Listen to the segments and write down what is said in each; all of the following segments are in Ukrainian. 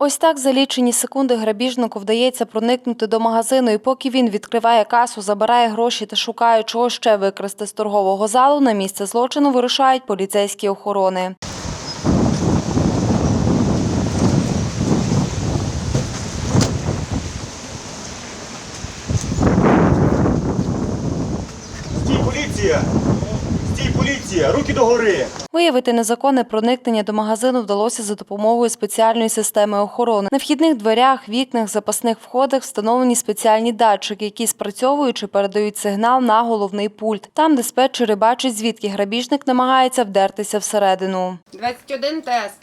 Ось так за лічені секунди грабіжнику вдається проникнути до магазину, і поки він відкриває касу, забирає гроші та шукає, чого ще викрасти з торгового залу, на місце злочину вирушають поліцейські охорони. Стій, поліція! Стій, поліція! Руки догори! Виявити незаконне проникнення до магазину вдалося за допомогою спеціальної системи охорони. На вхідних дверях, вікнах, запасних входах встановлені спеціальні датчики, які спрацьовуючи передають сигнал на головний пульт. Там диспетчери бачать, звідки грабіжник намагається вдертися всередину. 21 тест.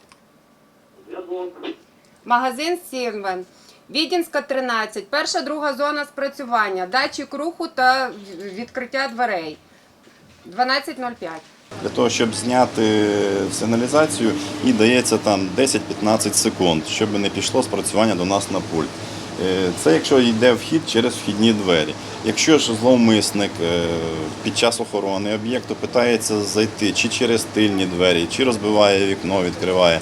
Магазин Сірвен. Відінська 13. Перша, друга зона спрацювання. Датчик руху та відкриття дверей. 12.05. Для того, щоб зняти сигналізацію, і дається там 10-15 секунд, щоб не пішло спрацювання до нас на пульт. Е, Це якщо йде вхід через вхідні двері. Якщо ж зловмисник е, під час охорони об'єкту питається зайти чи через тильні двері, чи розбиває вікно, відкриває,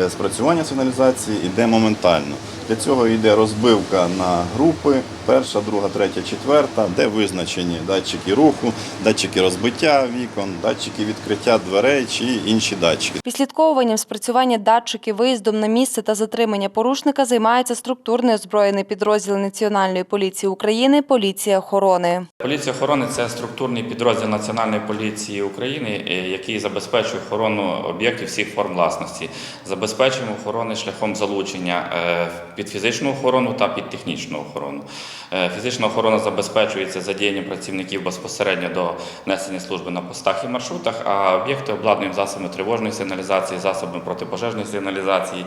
е, спрацювання сигналізації йде моментально. Для цього йде розбивка на групи, перша, друга, третя, четверта, де визначені датчики руху, датчики розбиття вікон, датчики відкриття дверей чи інші датчики. Відслідковуванням спрацювання датчиків, виїздом на місце та затримання порушника займається структурний озброєний підрозділ Національної поліції України Поліція охорони. Поліція охорони це структурний підрозділ Національної поліції України, е, який забезпечує охорону об'єктів всіх форм власності. Забезпечуємо охорони шляхом залучення е, під фізичну охорону та під технічну охорону. Е, Фізична охорона забезпечується задіянням працівників безпосередньо до несення служби на постах і маршрутах, а об'єкти обладнуємо засобами тривожної сигналізації, засобами протипожежної сигналізації.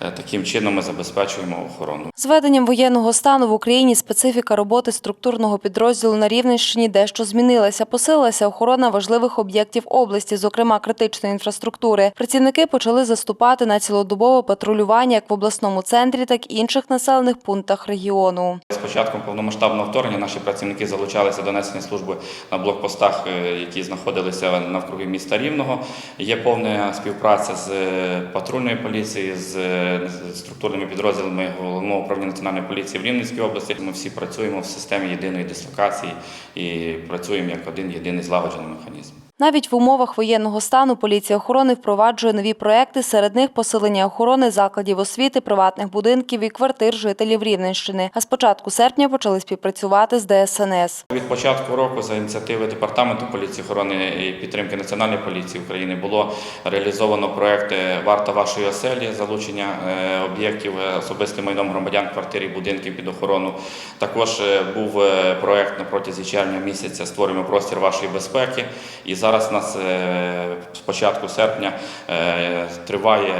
Е, Таким чином ми забезпечуємо охорону. З введенням воєнного стану в Україні специфіка роботи структурного підрозділу на Рівненщині дещо змінилася. Посилилася охорона важливих об'єктів області, зокрема критичної інфраструктури. Працівники почали заступати на цілодобове патрулювання як в обласному центрі, так інших населених пунктах регіону. З початком повномасштабного вторгнення наші працівники залучалися до несення служби на блокпостах, е, які знаходилися навкруги міста Рівного. Є повна співпраця з е, патрульною поліцією, з е, структурними підрозділами головного управління національної поліції в Рівненській області. Ми всі працюємо в системі єдиної дислокації і працюємо як один єдиний злагоджений механізм. Навіть в умовах воєнного стану поліція охорони впроваджує нові проекти. Серед них посилення охорони закладів освіти, приватних будинків і квартир жителів Рівненщини. А з початку серпня почали співпрацювати з ДСНС. Від початку року за ініціативи департаменту поліції охорони і підтримки Національної поліції України було реалізовано проект Варта вашої оселі, залучення е, об'єктів е, особистим майном громадян, квартир і будинків під охорону. Також е, був проект на протязі червня місяця Створюємо простір вашої безпеки. І зараз у нас е, з початку серпня е, триває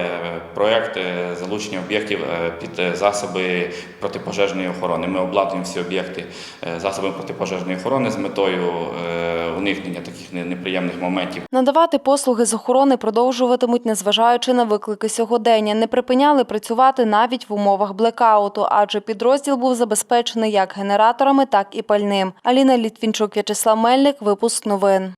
проект е, залучення об'єктів під засоби протипожежної охорони. Ми обладнуємо всі об'єкти засобами протипожежної охорони з метою уникнення таких неприємних моментів. Надавати послуги з охорони продовжуватимуть, незважаючи на виклики сьогодення. Не припиняли працювати навіть в умовах блекауту, адже підрозділ був забезпечений як генераторами, так і пальним. Аліна Літвінчук, В'ячеслав Мельник, випуск новин.